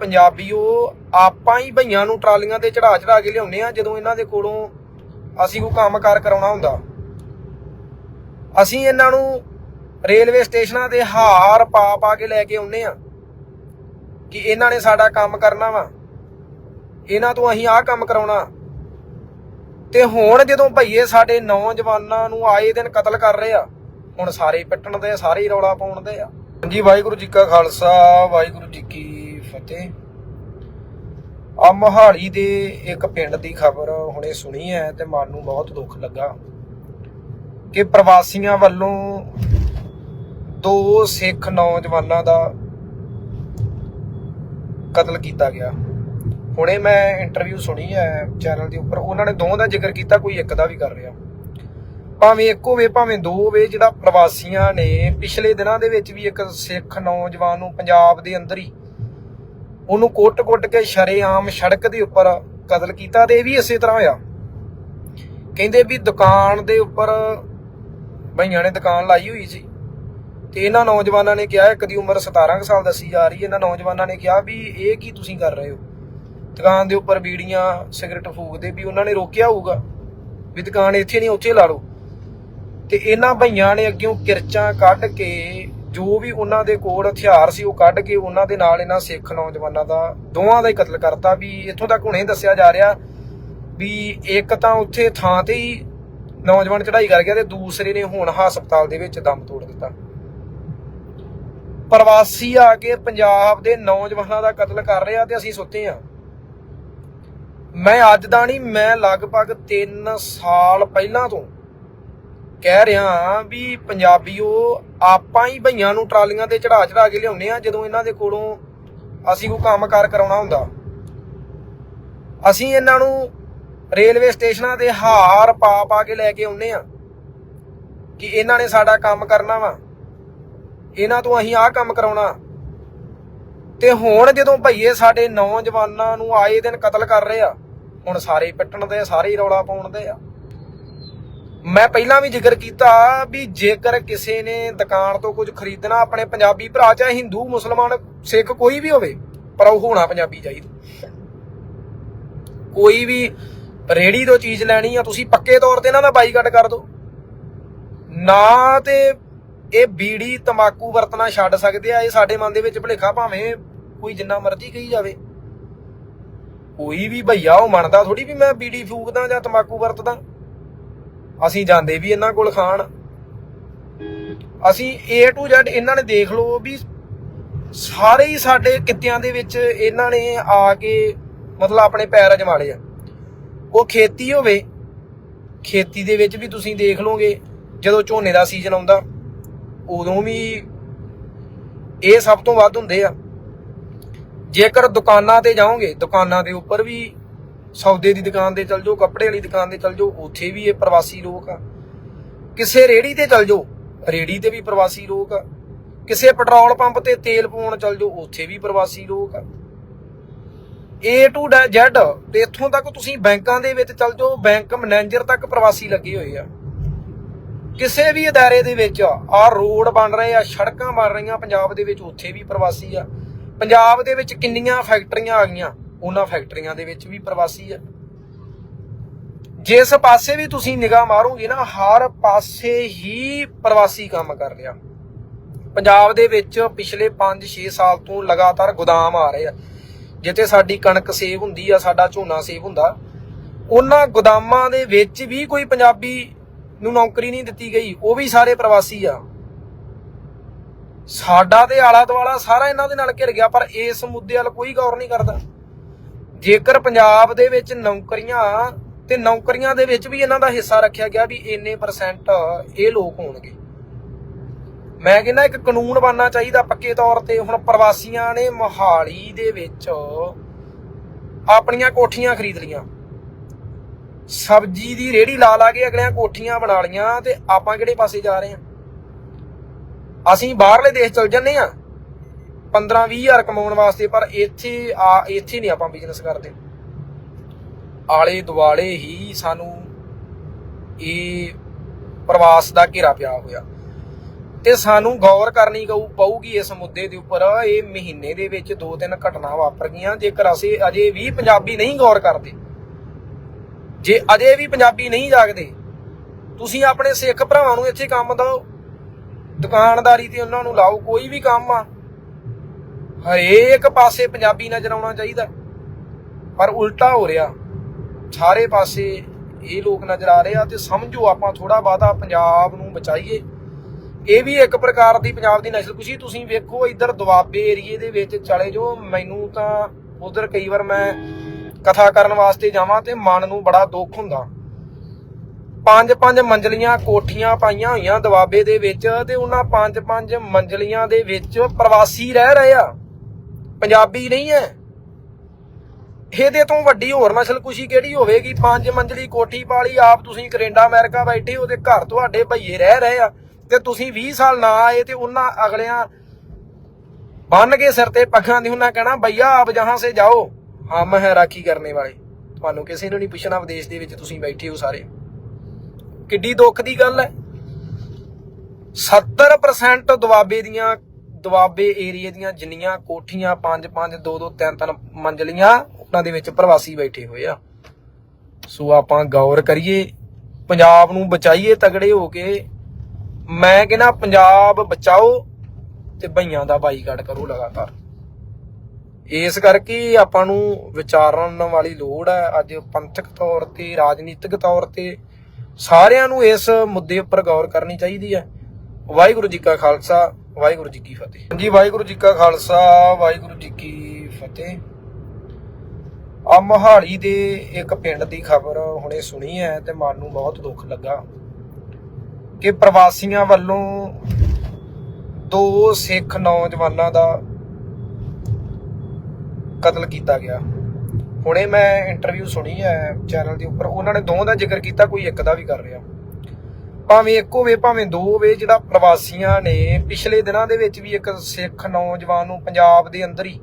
ਪੰਜਾਬੀਓ ਆਪਾਂ ਹੀ ਭਈਆਂ ਨੂੰ ਟਰਾਲੀਆਂ ਤੇ ਚੜਾ ਚੜਾ ਕੇ ਲਿਆਉਂਦੇ ਆ, ਜਦੋਂ ਇਹਨਾਂ ਦੇ ਕੋਲੋਂ ਅਸੀਂ ਕੋਈ ਕੰਮ ਕਰਾਉਣਾ ਹੁੰਦਾ। ਅਸੀਂ ਇਹਨਾਂ ਨੂੰ ਰੇਲਵੇ ਸਟੇਸ਼ਨਾਂ ਤੇ ਹਾਰ ਪਾ ਪਾ ਕੇ ਲੈ ਕੇ ਆਉਂਦੇ ਆ ਕਿ ਇਹਨਾਂ ਨੇ ਸਾਡਾ ਕੰਮ ਕਰਨਾ ਵਾ। ਇਹਨਾਂ ਤੋਂ ਅਸੀਂ ਆਹ ਕੰਮ ਕਰਾਉਣਾ। ਤੇ ਹੁਣ ਜਦੋਂ ਭਈਏ ਸਾਡੇ ਨੌਜਵਾਨਾਂ ਨੂੰ ਆਏ ਦਿਨ ਕਤਲ ਕਰ ਰਹੇ ਆ, ਹੁਣ ਸਾਰੇ ਪਿੱਟਣ ਦੇ ਸਾਰੇ ਰੌਲਾ ਪਾਉਣ ਦੇ ਆ। ਹਾਂਜੀ, ਵਾਹਿਗੁਰੂ ਜੀ ਕਾ ਖਾਲਸਾ, ਵਾਹਿਗੁਰੂ ਜੀ ਕੀ ਫਤਿਹ। ਆ ਮੋਹਾਲੀ ਦੇ ਇੱਕ ਪਿੰਡ ਦੀ ਖਬਰ ਹੁਣੇ ਸੁਣੀ ਹੈ ਤੇ ਮਨ ਨੂੰ ਬਹੁਤ ਦੁੱਖ ਲੱਗਾ ਕਿ ਪ੍ਰਵਾਸੀਆਂ ਵੱਲੋਂ ਦੋ ਸਿੱਖ ਨੌਜਵਾਨਾਂ ਦਾ ਕਤਲ ਕੀਤਾ ਗਿਆ। ਹੁਣੇ ਮੈਂ ਇੰਟਰਵਿਊ ਸੁਣੀ ਹੈ ਚੈਨਲ ਦੇ ਉੱਪਰ, ਉਹਨਾਂ ਨੇ ਦੋਵਾਂ ਦਾ ਜ਼ਿਕਰ ਕੀਤਾ, ਕੋਈ ਇੱਕ ਦਾ ਵੀ ਕਰ ਰਿਹਾ। ਭਾਵੇਂ ਇੱਕ ਹੋਵੇ ਭਾਵੇਂ ਦੋ ਹੋਵੇ ਜਿਹੜਾ ਪ੍ਰਵਾਸੀਆਂ ਨੇ ਪਿਛਲੇ ਦਿਨਾਂ ਦੇ ਵਿੱਚ ਵੀ ਇੱਕ ਸਿੱਖ ਨੌਜਵਾਨ ਨੂੰ ਪੰਜਾਬ ਦੇ ਅੰਦਰ ਹੀ ਉਹਨੂੰ ਕੁੱਟ-ਕੁੱਟ ਕੇ ਸ਼ਰੇਆਮ ਸੜਕ ਦੇ ਉੱਪਰ ਕਤਲ ਕੀਤਾ ਤੇ ਇਹ ਵੀ ਇਸੇ ਤਰ੍ਹਾਂ ਹੋਇਆ। ਕਹਿੰਦੇ ਵੀ ਦੁਕਾਨ ਦੇ ਉੱਪਰ ਭਈਆਂ ਨੇ ਦੁਕਾਨ ਲਾਈ ਹੋਈ ਸੀ ਤੇ ਇਹਨਾਂ ਨੌਜਵਾਨਾਂ ਨੇ ਕਿਹਾ, ਇੱਕ ਦੀ ਉਮਰ 17 ਕੁ ਸਾਲ ਦੱਸੀ ਜਾ ਰਹੀ ਹੈ। ਇਹਨਾਂ ਨੌਜਵਾਨਾਂ ਨੇ ਕਿਹਾ ਵੀ ਇਹ ਕੀ ਤੁਸੀਂ ਕਰ ਰਹੇ ਹੋ? ਦੁਕਾਨ ਦੇ ਉੱਪਰ ਬੀੜੀਆਂ, ਸਿਗਰਟ ਫੂਕਦੇ ਵੀ ਉਹਨਾਂ ਨੇ ਰੋਕਿਆ ਹੋਊਗਾ ਵੀ ਦੁਕਾਨ ਇੱਥੇ ਨਹੀਂ, ਉੱਥੇ ਲਾ ਲਓ। ਤੇ ਇਹਨਾਂ ਭਈਆਂ ਨੇ ਅੱਗਿਓਂ ਕਿਰਚਾਂ ਕੱਢ ਕੇ ਜੋ ਵੀ ਉਹਨਾਂ ਦੇ ਕੋਲ ਹਥਿਆਰ ਸੀ ਉਹ ਕੱਢ ਕੇ ਉਹਨਾਂ ਦੇ ਨਾਲ ਇਹਨਾਂ ਸਿੱਖ ਨੌਜਵਾਨਾਂ ਦਾ, ਦੋਵਾਂ ਦਾ ਹੀ ਕਤਲ ਕਰਤਾ ਵੀ ਇੱਥੋਂ ਤੱਕ ਹੁਣੇ ਦੱਸਿਆ ਜਾ ਰਿਹਾ ਵੀ ਇੱਕ ਤਾਂ ਉੱਥੇ ਥਾਂ ਤੇ ਹੀ ਨੌਜਵਾਨ ਚੜਾਈ ਕਰ ਗਿਆ ਤੇ ਦੂਸਰੇ ਨੇ ਹੁਣ ਹਸਪਤਾਲ ਦੇ ਵਿੱਚ ਦਮ ਤੋੜ ਦਿੱਤਾ। ਪ੍ਰਵਾਸੀ ਆ ਕੇ ਪੰਜਾਬ ਦੇ ਨੌਜਵਾਨਾਂ ਦਾ ਕਤਲ ਕਰ ਰਿਹਾ ਤੇ ਅਸੀਂ ਸੁੱਤੇ ਆ ਮੈਂ ਅੱਜ ਦਾ ਨਹੀਂ, ਮੈਂ ਲਗਭਗ 3 ਸਾਲ ਪਹਿਲਾਂ ਤੋਂ ਕਹਿ ਰਿਹਾ ਵੀ ਪੰਜਾਬੀਓ ਆਪਾਂ ਹੀ ਭਈਆਂ ਨੂੰ ਟਰਾਲੀਆਂ ਤੇ ਚੜਾ ਚੜਾ ਕੇ ਲਿਆਉਂਦੇ ਆ ਜਦੋਂ ਇਹਨਾਂ ਦੇ ਕੋਲੋਂ ਅਸੀਂ ਕੋਈ ਕੰਮ ਕਾਰ ਕਰਾਉਣਾ ਹੁੰਦਾ। ਅਸੀਂ ਇਹਨਾਂ ਨੂੰ ਰੇਲਵੇ ਸਟੇਸ਼ਨਾਂ ਤੇ ਹਾਰ ਪਾ ਪਾ ਕੇ ਲੈ ਕੇ ਆਉਂਦੇ ਆ ਕਿ ਇਹਨਾਂ ਨੇ ਸਾਡਾ ਕੰਮ ਕਰਨਾ ਵਾ। ਇਹਨਾਂ ਤੋਂ ਅਸੀਂ ਆਹ ਕੰਮ ਕਰਾਉਣਾ। ਤੇ ਹੁਣ ਜਦੋਂ ਭਈਏ ਸਾਡੇ ਨੌਜਵਾਨਾਂ ਨੂੰ ਆਏ ਦਿਨ ਕਤਲ ਕਰ ਰਹੇ ਆ, ਹੁਣ ਸਾਰੇ ਪਿੱਟਣ ਦੇ, ਸਾਰੇ ਰੌਲਾ ਪਾਉਣ ਦੇ ਆ। ਮੈਂ ਪਹਿਲਾਂ ਵੀ ਜ਼ਿਕਰ ਕੀਤਾ ਵੀ ਜੇਕਰ ਕਿਸੇ ਨੇ ਦੁਕਾਨ ਤੋਂ ਕੁਝ ਖਰੀਦਣਾ ਆਪਣੇ ਪੰਜਾਬੀ ਭਰਾ ਚਾਹੇ ਹਿੰਦੂ, ਮੁਸਲਮਾਨ, ਸਿੱਖ ਕੋਈ ਵੀ ਹੋਵੇ, ਪਰ ਉਹ ਹੋਣਾ ਪੰਜਾਬੀ ਚਾਹੀਦਾ। ਕੋਈ ਵੀ ਰੇੜੀ ਤੋਂ ਚੀਜ਼ ਲੈਣੀ ਆ, ਤੁਸੀਂ ਪੱਕੇ ਤੌਰ ਤੇ ਇਹਨਾਂ ਦਾ ਬਾਈਕਾਟ ਕਰ ਦਿਓ। ਨਾ ਤੇ ਇਹ ਬੀੜੀ ਤਮਾਕੂ ਵਰਤਣਾ ਛੱਡ ਸਕਦੇ ਆ, ਇਹ ਸਾਡੇ ਮਨ ਦੇ ਵਿੱਚ ਭੁਲੇਖਾ ਭਾਵੇਂ ਕੋਈ ਜਿੰਨਾ ਮਰਜ਼ੀ ਕਹੀ ਜਾਵੇ। ਕੋਈ ਵੀ ਭਈਆ ਉਹ ਮੰਨਦਾ ਥੋੜੀ ਵੀ ਮੈਂ ਬੀੜੀ ਫੂਕਦਾ ਜਾਂ ਤਮਾਕੂ ਵਰਤਦਾ। ਅਸੀਂ ਜਾਂਦੇ ਵੀ ਇਹਨਾਂ ਕੋਲ ਖਾਣ। ਅਸੀਂ A to Z ਇਹਨਾਂ ਨੇ ਦੇਖ ਲਓ ਵੀ ਸਾਰੇ ਹੀ ਸਾਡੇ ਕਿੱਤਿਆਂ ਦੇ ਵਿੱਚ ਇਹਨਾਂ ਨੇ ਆ ਕੇ ਮਤਲਬ ਆਪਣੇ ਪੈਰ ਅਜਮਾਲੇ ਆ। ਉਹ ਖੇਤੀ ਹੋਵੇ, ਖੇਤੀ ਦੇ ਵਿੱਚ ਵੀ ਤੁਸੀਂ ਦੇਖ ਲਓਗੇ, ਜਦੋਂ ਝੋਨੇ ਦਾ ਸੀਜ਼ਨ ਆਉਂਦਾ, ਉਦੋਂ ਵੀ ਇਹ ਸਭ ਤੋਂ ਵੱਧ ਹੁੰਦੇ ਆ। ਜੇਕਰ ਦੁਕਾਨਾਂ ਤੇ ਜਾਓਗੇ, ਦੁਕਾਨਾਂ ਦੇ ਉੱਪਰ ਵੀ ਸੌਦੇ ਦੀ ਦੁਕਾਨ ਤੇ ਚਲ ਜਾਓ, ਕੱਪੜੇ ਵਾਲੀ ਦੁਕਾਨ ਤੇ ਚਲ ਜਾਓ, ਉੱਥੇ ਵੀ ਇਹ ਪ੍ਰਵਾਸੀ ਲੋਕ ਆ। ਕਿਸੇ ਰੇੜੀ ਤੇ ਚਲ ਜਾਓ ਰੇੜੀ ਤੇ ਵੀ ਪ੍ਰਵਾਸੀ ਲੋਕ ਆ। ਕਿਸੇ ਪੈਟਰੋਲ ਪੰਪ ਤੇ ਤੇਲ ਪਾਉਣ ਚਲ ਜਾਓ, ਉੱਥੇ ਵੀ ਪ੍ਰਵਾਸੀ ਲੋਕ ਆ। A to Z, ਤੇ ਇੱਥੋਂ ਤੱਕ ਤੁਸੀਂ ਬੈਂਕਾਂ ਦੇ ਵਿੱਚ ਚਲ ਜਾਓ, ਬੈਂਕ ਮੈਨੇਜਰ ਤੱਕ ਪ੍ਰਵਾਸੀ ਲੱਗੇ ਹੋਏ ਆ। ਕਿਸੇ ਵੀ ਅਦਾਰੇ ਦੇ ਵਿੱਚ ਆ ਰੋਡ ਬਣ ਰਹੇ ਆ, ਸੜਕਾਂ ਬਣ ਰਹੀਆਂ, ਪੰਜਾਬ ਦੇ ਵਿੱਚ ਉੱਥੇ ਵੀ ਪ੍ਰਵਾਸੀ ਆ। ਪੰਜਾਬ ਦੇ ਵਿੱਚ ਕਿੰਨੀਆਂ ਫੈਕਟਰੀਆਂ ਆ ਗਈਆਂ ਉਹਨਾਂ ਫੈਕਟਰੀਆਂ ਦੇ ਵਿੱਚ ਵੀ ਪ੍ਰਵਾਸੀ ਆ ਜਿਸ ਪਾਸੇ ਵੀ ਤੁਸੀਂ ਨਿਗਾਹ ਮਾਰੋਗੇ ਨਾ, ਹਰ ਪਾਸੇ ਹੀ ਪ੍ਰਵਾਸੀ ਕੰਮ ਕਰ ਰਿਹਾ। ਪੰਜਾਬ ਦੇ ਵਿੱਚ ਪਿਛਲੇ 5-6 ਸਾਲ ਤੋਂ ਲਗਾਤਾਰ ਗੋਦਾਮ ਆ ਰਹੇ ਆ। ਜਿੱਥੇ ਸਾਡੀ ਕਣਕ ਸੇਵ ਹੁੰਦੀ ਆ, ਸਾਡਾ ਝੋਨਾ ਸੇਵ ਹੁੰਦਾ। ਉਹਨਾਂ ਗੋਦਾਮਾਂ ਦੇ ਵਿੱਚ ਵੀ ਕੋਈ ਪੰਜਾਬੀ ਨੂੰ ਨੌਕਰੀ ਨਹੀਂ ਦਿੱਤੀ ਗਈ, ਉਹ ਵੀ ਸਾਰੇ ਪ੍ਰਵਾਸੀ ਆ। ਸਾਡਾ ਤੇ ਆਲਾ ਦੁਆਲਾ ਸਾਰਾ ਇਹਨਾਂ ਦੇ ਨਾਲ ਘਿਰ ਗਿਆ, ਪਰ ਇਸ ਮੁੱਦੇ ਵੱਲ ਕੋਈ ਗੌਰ ਨਹੀਂ ਕਰਦਾ। ਜੇਕਰ ਪੰਜਾਬ ਦੇ ਵਿੱਚ ਨੌਕਰੀਆਂ ਤੇ ਨੌਕਰੀਆਂ ਦੇ ਵਿੱਚ ਵੀ ਇਹਨਾਂ ਦਾ ਹਿੱਸਾ ਰੱਖਿਆ ਗਿਆ ਵੀ ਇੰਨੇ ਪਰਸੈਂਟ ਇਹ ਲੋਕ ਹੋਣਗੇ। ਮੈਂ ਕਹਿੰਦਾ ਇੱਕ ਕਾਨੂੰਨ ਬਣਨਾ ਚਾਹੀਦਾ ਪੱਕੇ ਤੌਰ ਤੇ। ਹੁਣ ਪ੍ਰਵਾਸੀਆਂ ਨੇ ਮੋਹਾਲੀ ਦੇ ਵਿੱਚ ਆਪਣੀਆਂ ਕੋਠੀਆਂ ਖਰੀਦ ਲੀਆਂ। ਸਬਜ਼ੀ ਦੀ ਰੇੜੀ ਲਾ ਲਾ ਕੇ ਅਗਲਿਆਂ ਕੋਠੀਆਂ ਬਣਾ ਲੀਆਂ ਤੇ ਆਪਾਂ ਕਿਹੜੇ ਪਾਸੇ ਜਾ ਰਹੇ ਹਾਂ? ਅਸੀਂ ਬਾਹਰਲੇ ਦੇਸ਼ ਚਲ ਜੰਨੇ ਆ 15 20 ਹਜ਼ਾਰ ਕਮਾਉਣ ਵਾਸਤੇ, ਪਰ ਇੱਥੇ ਆ, ਇੱਥੇ ਨਹੀਂ ਆਪਾਂ ਬਿਜ਼ਨਸ ਕਰਦੇ। ਆਲੇ ਦੁਆਲੇ ਹੀ ਸਾਨੂੰ ਇਹ ਪ੍ਰਵਾਸ ਦਾ ਘੇਰਾ ਪਿਆ ਹੋਇਆ। ਤੇ ਸਾਨੂੰ ਗੌਰ ਕਰਨੀ ਕਊ ਪਊਗੀ ਇਸ ਮੁੱਦੇ ਦੇ ਉੱਪਰ। ਇਹ ਮਹੀਨੇ ਦੇ ਵਿੱਚ ਦੋ ਤਿੰਨ ਘਟਨਾ ਵਾਪਰ ਗਈਆਂ। ਜੇਕਰ ਅਸੀਂ ਅਜੇ ਵੀ ਪੰਜਾਬੀ ਨਹੀਂ ਗੌਰ ਕਰਦੇ, ਜੇ ਅਜੇ ਵੀ ਪੰਜਾਬੀ ਨਹੀਂ ਜਾਗਦੇ, ਤੁਸੀਂ ਆਪਣੇ ਸਿੱਖ ਭਰਾਵਾਂ ਨੂੰ ਇੱਥੇ ਕੰਮ ਦਿਓ। ਦੁਕਾਨਦਾਰੀ ਤੇ ਉਹਨਾਂ ਨੂੰ ਲਾਓ, ਕੋਈ ਵੀ ਕੰਮ ਆ। ਹਰੇਕ ਪਾਸੇ ਪੰਜਾਬੀ ਨਜ਼ਰ ਆਉਣਾ ਚਾਹੀਦਾ ਪਰ ਉਲਟਾ ਹੋ ਰਿਹਾ। ਸਾਰੇ ਪਾਸੇ ਇਹ ਲੋਕ ਨਜ਼ਰ ਆ ਰਹੇ ਆ ਤੇ ਸਮਝੋ ਆਪਾਂ ਥੋੜਾ ਬਾਤਾ ਪੰਜਾਬ ਨੂੰ ਬਚਾਈਏ। ਇਹ ਵੀ ਇੱਕ ਪ੍ਰਕਾਰ ਦੀ ਪੰਜਾਬ ਦੀ ਨਸਲਕੁਸ਼ੀ ਤੁਸੀਂ ਵੇਖੋ ਇੱਧਰ ਦੁਆਬੇ ਏਰੀਏ ਦੇ ਵਿੱਚ ਚਲੇ ਜੋ ਮੈਨੂੰ ਤਾਂ ਉਧਰ ਕਈ ਵਾਰ ਮੈਂ ਕਥਾ ਕਰਨ ਵਾਸਤੇ ਜਾਵਾਂ ਤੇ ਮਨ ਨੂੰ ਬੜਾ ਦੁੱਖ ਹੁੰਦਾ। ਪੰਜ ਪੰਜ ਮੰਜ਼ਲੀਆਂ ਕੋਠੀਆਂ ਪਾਈਆਂ ਹੋਈਆਂ ਦੁਆਬੇ ਦੇ ਵਿੱਚ ਤੇ ਉਹਨਾਂ ਪੰਜ ਪੰਜ ਮੰਜ਼ਲੀਆਂ ਦੇ ਵਿੱਚ ਪ੍ਰਵਾਸੀ ਰਹਿ ਰਹੇ ਆ। ਪੰਜਾਬੀ ਨਹੀਂ ਹੈ। ਇਹਦੇ ਤੋਂ ਵੱਡੀ ਹੋਰ ਨਸਲਕੁਸ਼ੀ ਕਿਹੜੀ ਹੋਵੇਗੀ? ਪੰਜ ਮੰਜ਼ਲੀ ਕੋਠੀ ਪਾਲੀ, ਆਪ ਤੁਸੀਂ ਕੈਨੇਡਾ, ਅਮਰੀਕਾ ਬੈਠੇ ਹੋ ਤੇ ਘਰ ਤੁਹਾਡੇ ਭਈਏ ਰਹਿ ਰਹੇ ਆ ਤੇ ਤੁਸੀਂ 20 ਸਾਲ ਨਾ ਆਏ ਤੇ ਉਹਨਾਂ ਅਗਲਿਆਂ ਬੰਨ ਕੇ ਸਿਰ ਤੇ ਪੱਖਾਂ ਦੀ ਉਹਨਾਂ ਕਹਿਣਾ, ਭਈਆ, ਆਪ ਜਹਾਂ ਸੇ ਜਾਓ। ਹਮ ਹੈ ਰਾਖੀ ਕਰਨੇ ਵਾਲੇ। ਤੁਹਾਨੂੰ ਕਿਸੇ ਨੂੰ ਨਹੀਂ ਪੁੱਛਣਾ ਵਿਦੇਸ਼ ਦੇ ਵਿੱਚ ਤੁਸੀਂ ਬੈਠੇ ਹੋ ਸਾਰੇ। ਕਿੱਡੀ ਦੁੱਖ ਦੀ ਗੱਲ ਹੈ। 70% ਦੁਆਬੇ ਦੀਆਂ ਦੁਆਬੇ ਏਰੀਏ ਦੀਆਂ ਜਿੰਨੀਆਂ ਕੋਠੀਆਂ 5 5 2 2 3 3 ਮੰਜ਼ਲੀਆਂ, ਉਹਨਾਂ ਦੇ ਵਿੱਚ ਪ੍ਰਵਾਸੀ ਬੈਠੇ ਹੋਏ ਆ। ਸੋ ਆਪਾਂ ਗੌਰ ਕਰੀਏ, ਪੰਜਾਬ ਨੂੰ ਬਚਾਈਏ, ਤਗੜੇ ਹੋ ਕੇ। ਮੈਂ ਕਹਿੰਦਾ ਪੰਜਾਬ ਬਚਾਓ ਤੇ ਭਈਆਂ ਦਾ ਬਾਈਕਾਟ ਕਰੋ ਲਗਾਤਾਰ। ਇਸ ਕਰਕੇ ਆਪਾਂ ਨੂੰ ਵਿਚਾਰਨ ਵਾਲੀ ਲੋੜ ਹੈ ਅੱਜ ਪੰਥਕ ਤੌਰ ਤੇ, ਰਾਜਨੀਤਿਕ ਤੌਰ ਤੇ ਸਾਰਿਆਂ ਨੂੰ ਇਸ ਮੁੱਦੇ ਉੱਪਰ ਗੌਰ ਕਰਨੀ ਚਾਹੀਦੀ ਹੈ ਵਾਹਿਗੁਰੂ ਜੀ ਕਾ ਖਾਲਸਾ। ਵਾਹਿਗੁਰੂ ਜੀ ਕੀ ਫਤਿਹ। ਹਾਂਜੀ, ਵਾਹਿਗੁਰੂ ਜੀ ਕਾ ਖਾਲਸਾ, ਵਾਹਿਗੁਰੂ ਜੀ ਕੀ ਫਤਿਹ। ਆ ਮੋਹਾਲੀ ਦੇ ਇੱਕ ਪਿੰਡ ਦੀ ਖਬਰ ਹੁਣੇ ਸੁਣੀ ਹੈ ਤੇ ਮਨ ਨੂੰ ਬਹੁਤ ਦੁੱਖ ਲੱਗਾ ਕਿ ਪ੍ਰਵਾਸੀਆਂ ਵੱਲੋਂ ਦੋ ਸਿੱਖ ਨੌਜਵਾਨਾਂ ਦਾ ਕਤਲ ਕੀਤਾ ਗਿਆ। ਹੁਣੇ ਮੈਂ ਇੰਟਰਵਿਊ ਸੁਣੀ ਹੈ ਚੈਨਲ ਦੇ ਉੱਪਰ। ਉਹਨਾਂ ਨੇ ਦੋ ਦਾ ਜ਼ਿਕਰ ਕੀਤਾ, ਕੋਈ ਇੱਕ ਦਾ ਵੀ ਕਰ ਰਿਹਾ। ਭਾਵੇਂ ਇੱਕ ਹੋਵੇ ਭਾਵੇਂ ਦੋ ਹੋਵੇ ਜਿਹੜਾ ਪ੍ਰਵਾਸੀਆਂ ਨੇ ਪਿਛਲੇ ਦਿਨਾਂ ਦੇ ਵਿੱਚ ਵੀ ਇੱਕ ਸਿੱਖ ਨੌਜਵਾਨ ਨੂੰ ਪੰਜਾਬ ਦੇ ਅੰਦਰ ਹੀ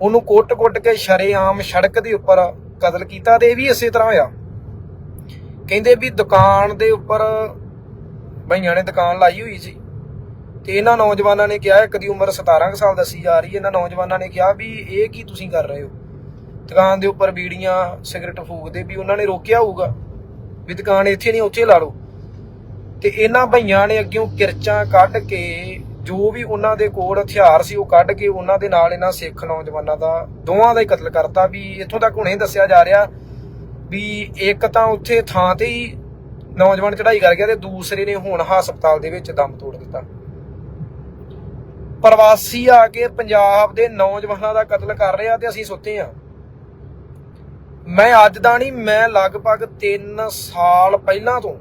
ਉਹਨੂੰ ਕੁੱਟ-ਕੁੱਟ ਕੇ ਸ਼ਰੇਆਮ ਸੜਕ ਦੇ ਉੱਪਰ ਕਤਲ ਕੀਤਾ ਤੇ ਇਹ ਵੀ ਇਸੇ ਤਰ੍ਹਾਂ ਹੋਇਆ। ਕਹਿੰਦੇ ਵੀ ਦੁਕਾਨ ਦੇ ਉੱਪਰ ਭਈਆਂ ਨੇ ਦੁਕਾਨ ਲਾਈ ਹੋਈ ਸੀ ਤੇ ਇਹਨਾਂ ਨੌਜਵਾਨਾਂ ਨੇ ਕਿਹਾ, ਇੱਕ ਦੀ ਉਮਰ 17 ਕੁ ਸਾਲ ਦੱਸੀ ਜਾ ਰਹੀ ਹੈ। ਇਹਨਾਂ ਨੌਜਵਾਨਾਂ ਨੇ ਕਿਹਾ ਵੀ ਇਹ ਕੀ ਤੁਸੀਂ ਕਰ ਰਹੇ ਹੋ? ਦੁਕਾਨ ਦੇ ਉੱਪਰ ਬੀੜੀਆਂ, ਸਿਗਰਟ ਫੂਕਦੇ ਵੀ ਉਹਨਾਂ ਨੇ ਰੋਕਿਆ ਹੋਊਗਾ ਵੀ ਦੁਕਾਨ ਇੱਥੇ ਨਹੀਂ, ਉੱਥੇ ਲਾ ਲਓ। ਤੇ ਇਹਨਾਂ ਭਈਆਂ ਨੇ ਅੱਗਿਓਂ ਕਿਰਚਾਂ ਕੱਢ ਕੇ, ਜੋ ਵੀ ਉਹਨਾਂ ਦੇ ਕੋਲ ਹਥਿਆਰ ਸੀ ਉਹ ਕੱਢ ਕੇ ਉਹਨਾਂ ਦੇ ਨਾਲ ਇਹਨਾਂ ਸਿੱਖ ਨੌਜਵਾਨਾਂ ਦਾ, ਦੋਵਾਂ ਦਾ ਹੀ ਕਤਲ ਕਰਤਾ। ਵੀ ਇੱਥੋਂ ਤੱਕ ਹੁਣੇ ਦੱਸਿਆ ਜਾ ਰਿਹਾ ਵੀ ਇੱਕ ਤਾਂ ਉੱਥੇ ਥਾਂ ਤੇ ਹੀ ਨੌਜਵਾਨ ਚੜਾਈ ਕਰ ਗਿਆ ਤੇ ਦੂਸਰੇ ਨੇ ਹੁਣ ਹਸਪਤਾਲ ਦੇ ਵਿੱਚ ਦਮ ਤੋੜ ਦਿੱਤਾ। ਪ੍ਰਵਾਸੀ ਆ ਕੇ ਪੰਜਾਬ ਦੇ ਨੌਜਵਾਨਾਂ ਦਾ ਕਤਲ ਕਰ ਰਿਹਾ ਤੇ ਅਸੀਂ ਸੁੱਤੇ ਆ ਮੈਂ ਅੱਜ ਦਾ ਨਹੀਂ, ਮੈਂ ਲਗਭਗ 3 ਸਾਲ ਪਹਿਲਾਂ ਤੋਂ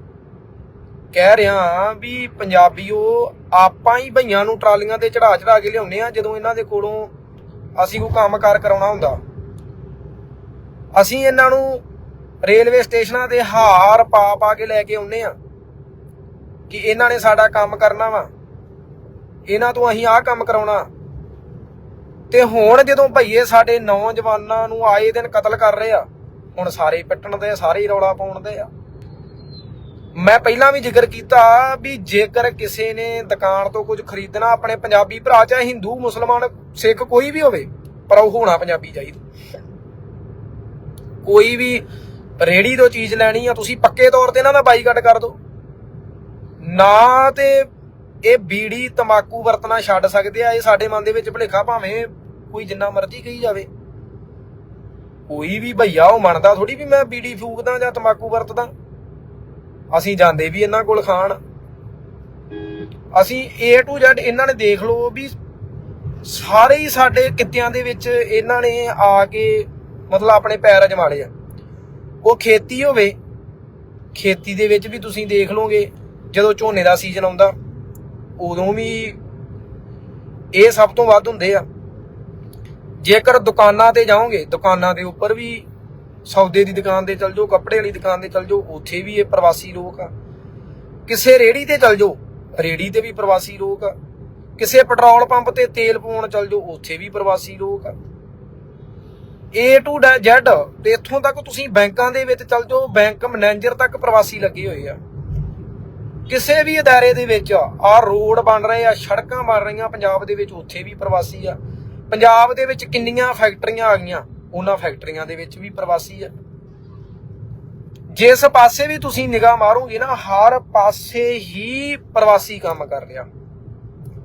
ਕਹਿ ਰਿਹਾ ਵੀ ਪੰਜਾਬੀਓ, ਆਪਾਂ ਹੀ ਭਈਆਂ ਨੂੰ ਟਰਾਲੀਆਂ ਤੇ ਚੜਾ ਚੜਾ ਕੇ ਲਿਆਉਨੇ ਆ ਜਦੋਂ ਇਹਨਾਂ ਦੇ ਕੋਲੋਂ ਅਸੀਂ ਕੋਈ ਕੰਮਕਾਰ ਕਰਾਉਣਾ ਹੁੰਦਾ। ਅਸੀਂ ਇਹਨਾਂ ਨੂੰ ਰੇਲਵੇ ਸਟੇਸ਼ਨਾਂ ਤੇ ਹਾਰ ਪਾ ਪਾ ਕੇ ਲੈ ਕੇ ਆਉਂਦੇ ਆ ਕਿ ਇਹਨਾਂ ਨੇ ਸਾਡਾ ਕੰਮ ਕਰਨਾ ਵਾ, ਇਹਨਾਂ ਤੋਂ ਅਸੀਂ ਆਹ ਕੰਮ ਕਰਾਉਣਾ। ਤੇ ਹੁਣ ਜਦੋਂ ਭਈਏ ਸਾਡੇ ਨੌਜਵਾਨਾਂ ਨੂੰ ਆਏ ਦਿਨ ਕਤਲ ਕਰ ਰਹੇ ਆ, ਹੁਣ ਸਾਰੇ ਪਿੱਟਣ ਦੇ, ਸਾਰੇ ਰੌਲਾ ਪਾਉਣ ਦੇ ਆ। ਮੈਂ ਪਹਿਲਾਂ ਵੀ ਜ਼ਿਕਰ ਕੀਤਾ ਵੀ ਜੇਕਰ ਕਿਸੇ ਨੇ ਦੁਕਾਨ ਤੋਂ ਕੁਝ ਖਰੀਦਣਾ ਆਪਣੇ ਪੰਜਾਬੀ ਭਰਾ ਚਾਹੇ ਹਿੰਦੂ, ਮੁਸਲਮਾਨ, ਸਿੱਖ ਕੋਈ ਵੀ ਹੋਵੇ, ਪਰ ਉਹ ਹੋਣਾ ਪੰਜਾਬੀ ਚਾਹੀਦਾ। ਕੋਈ ਵੀ ਰੇੜੀ ਤੋਂ ਚੀਜ਼ ਲੈਣੀ ਆ, ਤੁਸੀਂ ਪੱਕੇ ਤੌਰ ਤੇ ਇਹਨਾਂ ਦਾ ਬਾਈਕਾਟ ਕਰ ਦਿਓ। ਨਾ ਤੇ ਇਹ ਬੀੜੀ, ਤੰਬਾਕੂ ਵਰਤਣਾ ਛੱਡ ਸਕਦੇ ਆ, ਇਹ ਸਾਡੇ ਮਨ ਦੇ ਵਿੱਚ ਭੁਲੇਖਾ ਭਾਵੇਂ ਕੋਈ ਜਿੰਨਾ ਮਰਜ਼ੀ ਕਹੀ ਜਾਵੇ। ਕੋਈ ਵੀ ਭਈਆ ਉਹ ਮੰਨਦਾ ਥੋੜੀ ਵੀ ਮੈਂ ਬੀੜੀ ਫੂਕਦਾ ਜਾਂ ਤੰਬਾਕੂ ਵਰਤਦਾ। ਅਸੀਂ ਜਾਂਦੇ ਵੀ ਇਹਨਾਂ ਕੋਲ ਖਾਣ। ਅਸੀਂ A to Z ਇਹਨਾਂ ਨੇ ਦੇਖ ਲਓ ਵੀ ਸਾਰੇ ਹੀ ਸਾਡੇ ਕਿੱਤਿਆਂ ਦੇ ਵਿੱਚ ਇਹਨਾਂ ਨੇ ਆ ਕੇ ਮਤਲਬ ਆਪਣੇ ਪੈਰ ਅਜਮਾਲੇ ਆ। ਉਹ ਖੇਤੀ ਹੋਵੇ, ਖੇਤੀ ਦੇ ਵਿੱਚ ਵੀ ਤੁਸੀਂ ਦੇਖ ਲਓਗੇ, ਜਦੋਂ ਝੋਨੇ ਦਾ ਸੀਜ਼ਨ ਆਉਂਦਾ, ਉਦੋਂ ਵੀ ਇਹ ਸਭ ਤੋਂ ਵੱਧ ਹੁੰਦੇ ਆ। ਜੇਕਰ ਦੁਕਾਨਾਂ ਤੇ ਜਾਓਗੇ, ਦੁਕਾਨਾਂ ਦੇ ਉੱਪਰ ਵੀ ਸੌਦੇ ਦੀ ਦੁਕਾਨ ਤੇ ਚਲ ਜਾਓ, ਕੱਪੜੇ ਵਾਲੀ ਦੁਕਾਨ ਤੇ ਚਲ ਜਾਓ, ਉੱਥੇ ਵੀ ਇਹ ਪ੍ਰਵਾਸੀ ਲੋਕ ਆ। ਕਿਸੇ ਰੇੜੀ ਤੇ ਚਲ ਜਾਓ, ਰੇੜੀ ਤੇ ਵੀ ਪ੍ਰਵਾਸੀ ਲੋਕ ਆ। ਕਿਸੇ ਪੈਟਰੋਲ ਪੰਪ ਤੇ ਤੇਲ ਪਾਉਣ ਚਲ ਜਾਓ, ਉੱਥੇ ਵੀ ਪ੍ਰਵਾਸੀ ਲੋਕ ਆ। A to Z, ਤੇ ਇੱਥੋਂ ਤੱਕ ਤੁਸੀਂ ਬੈਂਕਾਂ ਦੇ ਵਿੱਚ ਚਲ ਜਾਓ, ਬੈਂਕ ਮੈਨੇਜਰ ਤੱਕ ਪ੍ਰਵਾਸੀ ਲੱਗੇ ਹੋਏ ਆ। ਕਿਸੇ ਵੀ ਅਦਾਰੇ ਦੇ ਵਿੱਚ ਆ ਰੋਡ ਬਣ ਰਹੇ ਆ, ਸੜਕਾਂ ਬਣ ਰਹੀਆਂ, ਪੰਜਾਬ ਦੇ ਵਿੱਚ ਉੱਥੇ ਵੀ ਪ੍ਰਵਾਸੀ ਆ। ਪੰਜਾਬ ਦੇ ਵਿੱਚ ਕਿੰਨੀਆਂ ਫੈਕਟਰੀਆਂ ਆ ਗਈਆਂ ਉਹਨਾਂ ਫੈਕਟਰੀਆਂ ਦੇ ਵਿੱਚ ਵੀ ਪ੍ਰਵਾਸੀ ਆ। ਜਿਸ ਪਾਸੇ ਵੀ ਤੁਸੀਂ ਨਿਗਾਹ ਮਾਰੋਗੇ ਨਾ, ਹਰ ਪਾਸੇ ਹੀ ਪ੍ਰਵਾਸੀ ਕੰਮ ਕਰ ਰਿਹਾ।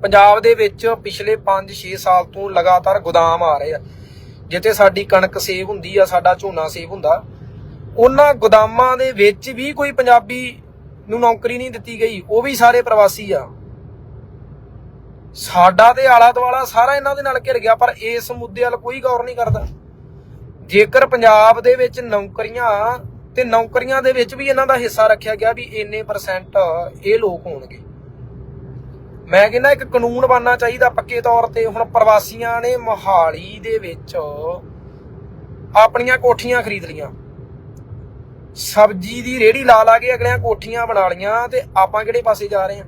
ਪੰਜਾਬ ਦੇ ਵਿੱਚ ਪਿਛਲੇ 5-6 ਸਾਲ ਤੋਂ ਲਗਾਤਾਰ ਗੋਦਾਮ ਆ ਰਹੇ ਆ। ਜਿੱਥੇ ਸਾਡੀ ਕਣਕ ਸੇਵ ਹੁੰਦੀ ਆ, ਸਾਡਾ ਝੋਨਾ ਸੇਵ ਹੁੰਦਾ। ਉਹਨਾਂ ਗੋਦਾਮਾਂ ਦੇ ਵਿੱਚ ਵੀ ਕੋਈ ਪੰਜਾਬੀ ਨੂੰ ਨੌਕਰੀ ਨਹੀਂ ਦਿੱਤੀ ਗਈ, ਉਹ ਵੀ ਸਾਰੇ ਪ੍ਰਵਾਸੀ ਆ। ਸਾਡਾ ਤੇ ਆਲਾ ਦੁਆਲਾ ਸਾਰਾ ਇਹਨਾਂ ਦੇ ਨਾਲ ਘਿਰ ਗਿਆ, ਪਰ ਇਸ ਮੁੱਦੇ ਵੱਲ ਕੋਈ ਗੌਰ ਨਹੀਂ ਕਰਦਾ। ਜੇਕਰ ਪੰਜਾਬ ਦੇ ਵਿੱਚ ਨੌਕਰੀਆਂ ਤੇ ਨੌਕਰੀਆਂ ਦੇ ਵਿੱਚ ਵੀ ਇਹਨਾਂ ਦਾ ਹਿੱਸਾ ਰੱਖਿਆ ਗਿਆ ਵੀ ਇੰਨੇ ਪਰਸੈਂਟ ਇਹ ਲੋਕ ਹੋਣਗੇ। ਮੈਂ ਕਹਿੰਦਾ ਇੱਕ ਕਾਨੂੰਨ ਬਣਨਾ ਚਾਹੀਦਾ ਪੱਕੇ ਤੌਰ ਤੇ। ਹੁਣ ਪ੍ਰਵਾਸੀਆਂ ਨੇ ਮੋਹਾਲੀ ਦੇ ਵਿੱਚ ਆਪਣੀਆਂ ਕੋਠੀਆਂ ਖਰੀਦ ਲੀਆਂ। ਸਬਜ਼ੀ ਦੀ ਰੇੜੀ ਲਾ ਲਾ ਕੇ ਅਗਲਿਆਂ ਕੋਠੀਆਂ ਬਣਾ ਲੀਆਂ ਤੇ ਆਪਾਂ ਕਿਹੜੇ ਪਾਸੇ ਜਾ ਰਹੇ ਹਾਂ?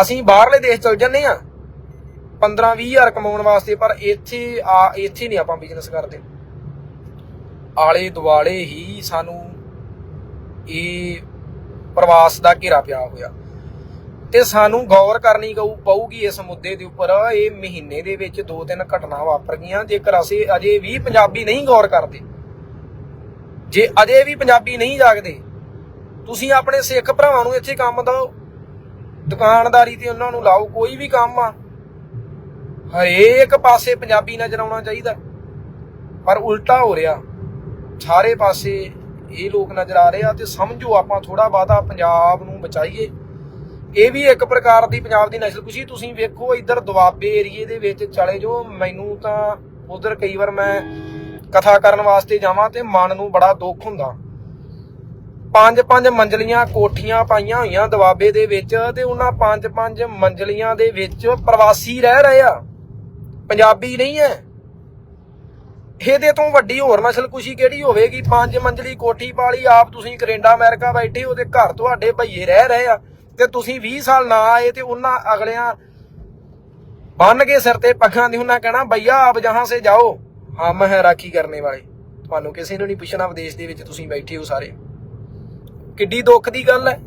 ਅਸੀਂ ਬਾਹਰਲੇ ਦੇਸ਼ ਚਲ ਜੰਨੇ ਆ 15 20 ਹਜ਼ਾਰ ਕਮਾਉਣ ਵਾਸਤੇ, ਪਰ ਇੱਥੇ ਆ, ਇੱਥੇ ਨਹੀਂ ਆਪਾਂ ਬਿਜ਼ਨਸ ਕਰਦੇ। ਆਲੇ ਦੁਆਲੇ ਹੀ ਸਾਨੂੰ ਇਹ ਪ੍ਰਵਾਸ ਦਾ ਘੇਰਾ ਪਿਆ ਹੋਇਆ। ਤੇ ਸਾਨੂੰ ਗੌਰ ਕਰਨੀ ਕਊ ਪਊਗੀ ਇਸ ਮੁੱਦੇ ਦੇ ਉੱਪਰ। ਇਹ ਮਹੀਨੇ ਦੇ ਵਿੱਚ ਦੋ ਤਿੰਨ ਘਟਨਾ ਵਾਪਰ ਗਈਆਂ। ਜੇਕਰ ਅਸੀਂ ਅਜੇ ਵੀ ਪੰਜਾਬੀ ਨਹੀਂ ਗੌਰ ਕਰਦੇ, ਜੇ ਅਜੇ ਵੀ ਪੰਜਾਬੀ ਨਹੀਂ ਜਾਗਦੇ, ਤੁਸੀਂ ਆਪਣੇ ਸਿੱਖ ਭਰਾਵਾਂ ਨੂੰ ਇੱਥੇ ਕੰਮ ਦਿਓ। ਦੁਕਾਨਦਾਰੀ ਤੇ ਉਹਨਾਂ ਨੂੰ ਲਾਓ, ਕੋਈ ਵੀ ਕੰਮ ਆ। ਹਰੇਕ ਪਾਸੇ ਪੰਜਾਬੀ ਨਜ਼ਰ ਆਉਣਾ ਚਾਹੀਦਾ। ਪਰ ਉਲਟਾ ਹੋ ਰਿਹਾ। ਸਾਰੇ ਪਾਸੇ ਇਹ ਲੋਕ ਨਜ਼ਰ ਆ ਰਹੇ ਆ ਤੇ ਸਮਝੋ ਆਪਾਂ ਥੋੜਾ ਬਾਤਾ ਪੰਜਾਬ ਨੂੰ ਬਚਾਈਏ। ਇਹ ਵੀ ਇੱਕ ਪ੍ਰਕਾਰ ਦੀ ਪੰਜਾਬ ਦੀ ਨਸਲਕੁਸ਼ੀ ਤੁਸੀਂ ਵੇਖੋ ਇੱਧਰ ਦੁਆਬੇ ਏਰੀਏ ਦੇ ਵਿੱਚ ਚਲੇ ਜੋ ਮੈਨੂੰ ਤਾਂ ਉਧਰ ਕਈ ਵਾਰ ਮੈਂ ਕਥਾ ਕਰਨ ਵਾਸਤੇ ਜਾਵਾਂ ਤੇ ਮਨ ਨੂੰ ਬੜਾ ਦੁੱਖ ਹੁੰਦਾ। ਪੰਜ ਪੰਜ ਮੰਜ਼ਲੀਆਂ ਕੋਠੀਆਂ ਪਾਈਆਂ ਹੋਈਆਂ ਦੁਆਬੇ ਦੇ ਵਿੱਚ ਤੇ ਉਹਨਾਂ ਪੰਜ ਪੰਜ ਮੰਜ਼ਲੀਆਂ ਦੇ ਵਿੱਚ ਪ੍ਰਵਾਸੀ ਰਹਿ ਰਹੇ ਆ। ਪੰਜਾਬੀ ਨਹੀਂ ਹੈ। ਇਹਦੇ ਤੋਂ ਵੱਡੀ ਹੋਰ ਨਸਲਕੁਸ਼ੀ ਕਿਹੜੀ ਹੋਵੇਗੀ? ਪੰਜ ਮੰਜ਼ਲੀ ਕੋਠੀ ਪਾਲੀ, ਆਪ ਤੁਸੀਂ ਕੈਨੇਡਾ, ਅਮਰੀਕਾ ਬੈਠੇ ਹੋ ਤੇ ਘਰ ਤੁਹਾਡੇ ਭਈਏ ਰਹਿ ਰਹੇ ਆ ਤੇ ਤੁਸੀਂ 20 ਸਾਲ ਨਾ ਆਏ ਤੇ ਉਹਨਾਂ ਅਗਲਿਆਂ ਬੰਨ ਕੇ ਸਿਰ ਤੇ ਪੱਖਾਂ ਦੀ ਉਹਨਾਂ ਕਹਿਣਾ, ਭਈਆ, ਆਪ ਜਹਾਂ ਸੇ ਜਾਓ। ਹਮ ਹੈ ਰਾਖੀ ਕਰਨੇ ਵਾਲੇ। ਤੁਹਾਨੂੰ ਕਿਸੇ ਨੂੰ ਨਹੀਂ ਪੁੱਛਣਾ ਵਿਦੇਸ਼ ਦੇ ਵਿੱਚ ਤੁਸੀਂ ਬੈਠੇ ਹੋ ਸਾਰੇ। ਕਿੱਡੀ ਦੁੱਖ ਦੀ ਗੱਲ ਹੈ।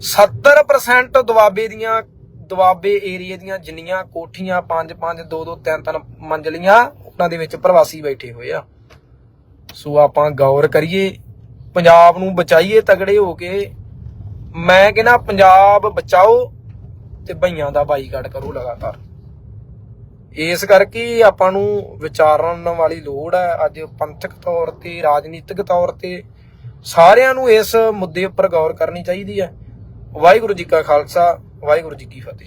70% ਦੁਆਬੇ ਦੀਆਂ ਦੁਆਬੇ ਏਰੀਏ ਦੀਆਂ ਜਿੰਨੀਆਂ ਕੋਠੀਆਂ 5 5 2 2 3 3 ਮੰਜ਼ਲੀਆਂ, ਉਹਨਾਂ ਦੇ ਵਿੱਚ ਪ੍ਰਵਾਸੀ ਬੈਠੇ ਹੋਏ ਆ। ਸੋ ਆਪਾਂ ਗੌਰ ਕਰੀਏ, ਪੰਜਾਬ ਨੂੰ ਬਚਾਈਏ, ਤਗੜੇ ਹੋ ਕੇ। ਮੈਂ ਕਹਿੰਦਾ ਪੰਜਾਬ ਬਚਾਓ ਤੇ ਭਈਆਂ ਦਾ ਬਾਈਕਾਟ ਕਰੋ ਲਗਾਤਾਰ। ਇਸ ਕਰਕੇ ਆਪਾਂ ਨੂੰ ਵਿਚਾਰਨ ਵਾਲੀ ਲੋੜ ਹੈ ਅੱਜ ਪੰਥਕ ਤੌਰ ਤੇ, ਰਾਜਨੀਤਿਕ ਤੌਰ ਤੇ ਸਾਰਿਆਂ ਨੂੰ ਇਸ ਮੁੱਦੇ ਉੱਪਰ ਗੌਰ ਕਰਨੀ ਚਾਹੀਦੀ ਹੈ ਵਾਹਿਗੁਰੂ ਜੀ ਕਾ ਖਾਲਸਾ। ਵਾਹਿਗੁਰੂ ਜੀ ਕੀ ਫਤਿਹ।